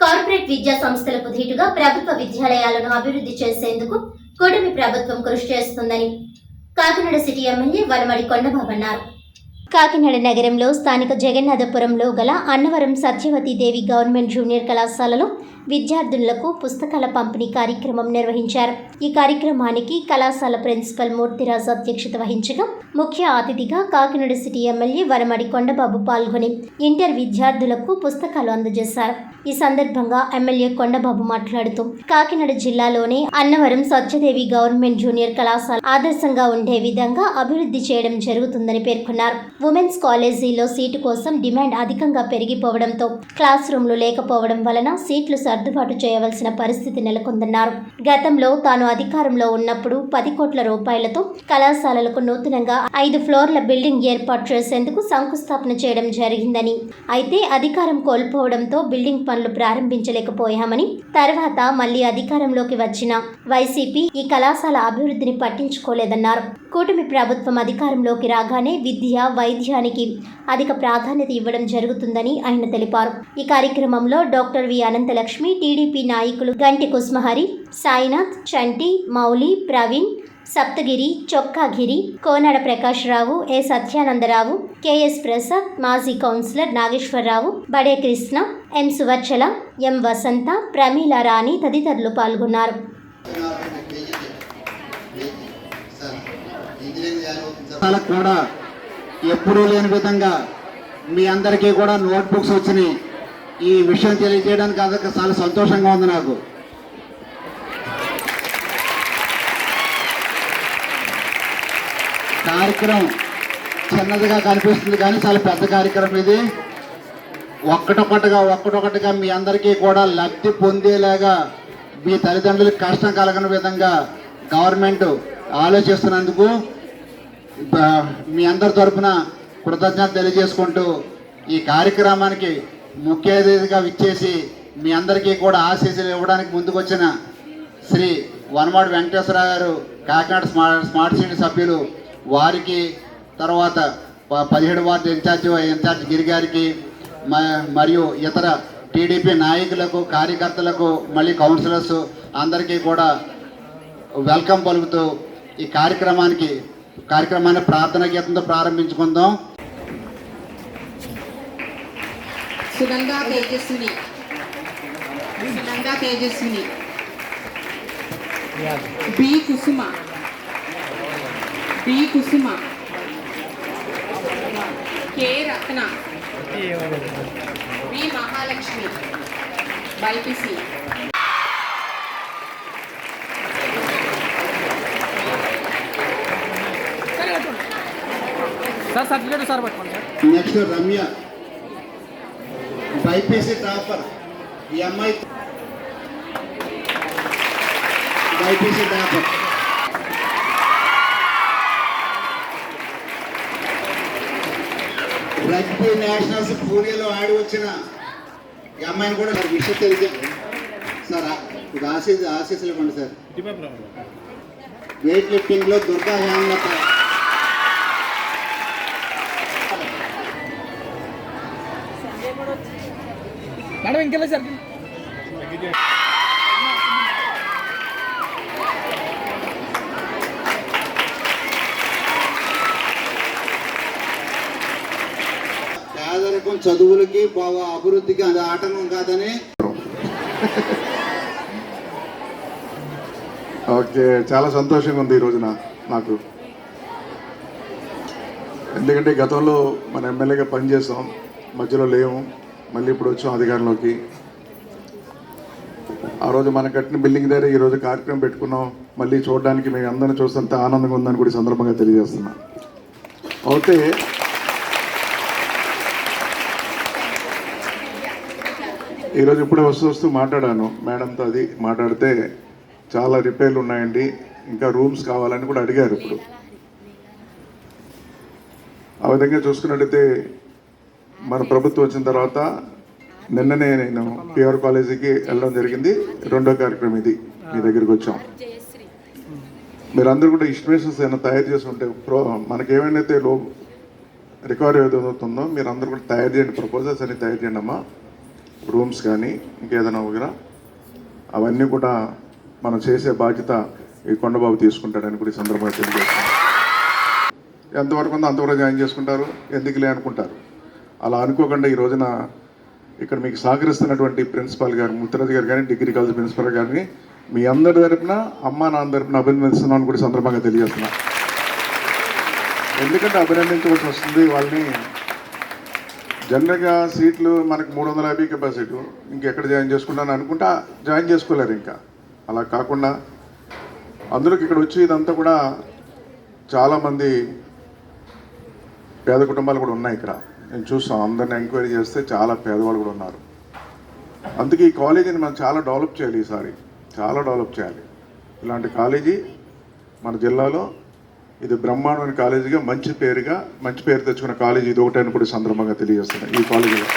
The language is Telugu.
కార్పొరేట్ విద్యా సంస్థలకు ధీటుగా ప్రభుత్వ విద్యాలయాలను అభివృద్ధి చేసేందుకు కూటమి ప్రభుత్వం కృషి చేస్తుందని కాకినాడ సిటీ ఎమ్మెల్యే వనమడి కొండబాబు అన్నారు. కాకినాడ నగరంలో స్థానిక జగన్నాథపురంలో గల అన్నవరం సత్యవతి దేవి గవర్నమెంట్ జూనియర్ కళాశాలలో విద్యార్థులకు పుస్తకాల పంపిణీ కార్యక్రమం నిర్వహించారు. ఈ కార్యక్రమానికి కళాశాల ప్రిన్సిపల్ మూర్తిరాజు అధ్యక్షత వహించగా ముఖ్య అతిథిగా కాకినాడ సిటీ ఎమ్మెల్యే వరమడి కొండబాబు పాల్గొని ఇంటర్ విద్యార్థులకు పుస్తకాలు అందజేశారు. ఈ సందర్భంగా ఎమ్మెల్యే కొండబాబు మాట్లాడుతూ కాకినాడ జిల్లాలోనే అన్నవరం సత్యదేవి గవర్నమెంట్ జూనియర్ కళాశాల ఆదర్శంగా ఉండే విధంగా అభివృద్ధి చేయడం జరుగుతుందని పేర్కొన్నారు. ఉమెన్స్ కాలేజీలో సీటు కోసం డిమాండ్ అధికంగా పెరిగిపోవడంతో క్లాస్ రూమ్లు లేకపోవడం వలన సీట్లు సర్దుబాటు చేయవలసిన పరిస్థితి నెలకొందన్నారు. గతంలో తాను అధికారంలో ఉన్నప్పుడు పది కోట్ల రూపాయలతో కళాశాలలకు నూతనంగా ఐదు ఫ్లోర్ల బిల్డింగ్ ఏర్పాటు చేసేందుకు శంకుస్థాపన చేయడం జరిగిందని. అయితే అధికారం కోల్పోవడంతో బిల్డింగ్ పనులు ప్రారంభించలేకపోయామని తర్వాత మళ్ళీ అధికారంలోకి వచ్చిన వైసీపీ ఈ కళాశాల అభివృద్ధిని పట్టించుకోలేదన్నారు. కూటమి ప్రభుత్వం అధికారంలోకి రాగానే విద్య వైద్యానికి అధిక ప్రాధాన్యత ఇవ్వడం జరుగుతుందని ఆయన తెలిపారు. ఈ కార్యక్రమంలో doctor V Ananthalakshmi Lakshmi TDP నాయకులు గంటి కుస్మహరి సాయినాథ్ చంటి మౌలి ప్రవీణ్ సప్తగిరి చొక్కాగిరి కోనాడ ప్రకాశ్రావు ఏ సత్యానందరావు కెఎస్ ప్రసాద్ మాజీ councillor Nageswararao Bade Krishna M Suvarchala M Vasantha Pramila Rani తదితరులు పాల్గొన్నారు. కూడా ఎప్పుడూ లేని విధంగా మీ అందరికీ కూడా నోట్బుక్స్ వచ్చినాయి. ఈ విషయం తెలియజేయడానికి అదొక చాలా సంతోషంగా ఉంది నాకు. కార్యక్రమం చిన్నదిగా కనిపిస్తుంది కానీ చాలా పెద్ద కార్యక్రమం ఇది. ఒక్కటొక్కటిగా ఒక్కటొక్కటిగా మీ అందరికీ కూడా లబ్ధి పొందేలాగా మీ తల్లిదండ్రులకు కష్టం కలగని విధంగా గవర్నమెంట్ ఆలోచిస్తున్నందుకు మీ అందరి తరఫున కృతజ్ఞత తెలియజేసుకుంటూ ఈ కార్యక్రమానికి ముఖ్య అతిథిగా విచ్చేసి మీ అందరికీ కూడా ఆశీస్సులు ఇవ్వడానికి ముందుకొచ్చిన శ్రీ వనమాడి వెంకటేశ్వరరావు గారు కాకినాడ స్మార్ట్ స్మార్ట్ సిటీ సభ్యులు వారికి తర్వాత ప- పదిహేడు వార్డు ఇన్ఛార్జ్ ఇన్ఛార్జ్ గిరి గారికి మ- మరియు ఇతర టీడీపీ నాయకులకు కార్యకర్తలకు మళ్ళీ కౌన్సిలర్స్ అందరికీ కూడా వెల్కమ్ పలుకుతూ ఈ కార్యక్రమానికి కార్యక్రమాన్ని ప్రార్థన గీతంతో ప్రారంభించుకుందాం. Sugandha Tejaswini. Sugandha Tejaswini. B Kusuma. B Kusuma. K Ratna. B Mahalakshmi. BiPC sir certificate sir పట్టుకోండి sir. Next Ramya. BiPC topper ఈ అమ్మాయి బైపీసీ టాపర్ రగ్బీ నేషనల్స్ పూణేలో ఆడి వచ్చిన ఈ అమ్మాయిని కూడా నాకు విషయం తెలియజే సార్ ఇది ఆశీస్ ఆశీస్సులు ఇవ్వండి సార్. వెయిట్ లిఫ్టింగ్లో దుర్గా హేమలత మేడం ఇంకెళ్ళి సార్. పేదరికం చదువులకి బాగా అభివృద్ధికి అది ఆటంకం కాదని. ఓకే చాలా సంతోషంగా ఉంది ఈ రోజున నాకు. ఎందుకంటే గతంలో మన ఎమ్మెల్యేగా పనిచేసాం మధ్యలో లేము. మళ్ళీ ఇప్పుడు వచ్చాం అధికారంలోకి. ఆ రోజు మన కట్టిన బిల్డింగ్ దగ్గర ఈ రోజు కార్యక్రమం పెట్టుకున్నాం. మళ్ళీ చూడడానికి మేము అందరిని చూస్తే ఆనందంగా ఉందని కూడా సందర్భంగా తెలియజేస్తున్నా. అయితే ఈరోజు ఇప్పుడే వస్తూ వస్తూ మాట్లాడాను. మేడంతో అది మాట్లాడితే చాలా రిపేర్లు ఉన్నాయండి. ఇంకా రూమ్స్ కావాలని కూడా అడిగారు ఇప్పుడు. ఆ విధంగా చూసుకున్నట్టయితే మన ప్రభుత్వం వచ్చిన తర్వాత నిన్ననే నేను పిఆర్ కాలేజీకి వెళ్ళడం జరిగింది. రెండో కార్యక్రమం ఇది. మీ దగ్గరికి వచ్చాం. మీరందరూ కూడా ఇన్స్టిమేషన్స్ ఏమైనా తయారు చేసి ఉంటే ప్రో మనకేమైతే లో రికవరీ ఏదవుతుందో మీరు అందరూ కూడా తయారు చేయండి. ప్రపోజల్స్ అన్ని తయారు చేయండి అమ్మా. రూమ్స్ కానీ ఇంకేదైనా వగరా అవన్నీ కూడా మనం చేసే బాధ్యత ఈ కొండబాబు తీసుకుంటాడని కూడా ఈ సందర్భంగా తెలియజేస్తాను ఎంతవరకు ఉందో అంతవరకు జాయిన్ చేసుకుంటారు. ఎందుకులే అనుకుంటారు. అలా అనుకోకుండా ఈ రోజున ఇక్కడ మీకు సహకరిస్తున్నటువంటి ప్రిన్సిపాల్ గారు ముత్తరాజు గారు కానీ డిగ్రీ కాలేజ్ ప్రిన్సిపాల్ గారిని మీ అందరి తరపున అమ్మా నాన్న తరపున అభినందిస్తున్నాను కూడా సందర్భంగా తెలియజేస్తున్నా. ఎందుకంటే అభినందించవలసి వస్తుంది వాళ్ళని జనరల్గా సీట్లు మనకు మూడు వందల యాభై కెపాసిటీ ఇంకెక్కడ జాయిన్ చేసుకుంటాను అనుకుంటా జాయిన్ చేసుకోలేరు ఇంకా. అలా కాకుండా అందులోకి ఇక్కడ వచ్చి ఇదంతా కూడా చాలామంది పేద కుటుంబాలు కూడా ఉన్నాయి ఇక్కడ. నేను చూస్తాం అందరిని ఎంక్వైరీ చేస్తే చాలా పేదవాళ్ళు కూడా ఉన్నారు. అందుకే ఈ కాలేజీని మనం చాలా డెవలప్ చేయాలి ఈసారి. చాలా డెవలప్ చేయాలి. ఇలాంటి కాలేజీ మన జిల్లాలో ఇది బ్రహ్మాండమైన కాలేజీగా మంచి పేరుగా మంచి పేరు తెచ్చుకున్న కాలేజీ ఇది ఒకటని కూడా సందర్భంగా తెలియజేస్తున్నాను. ఈ కాలేజీలో.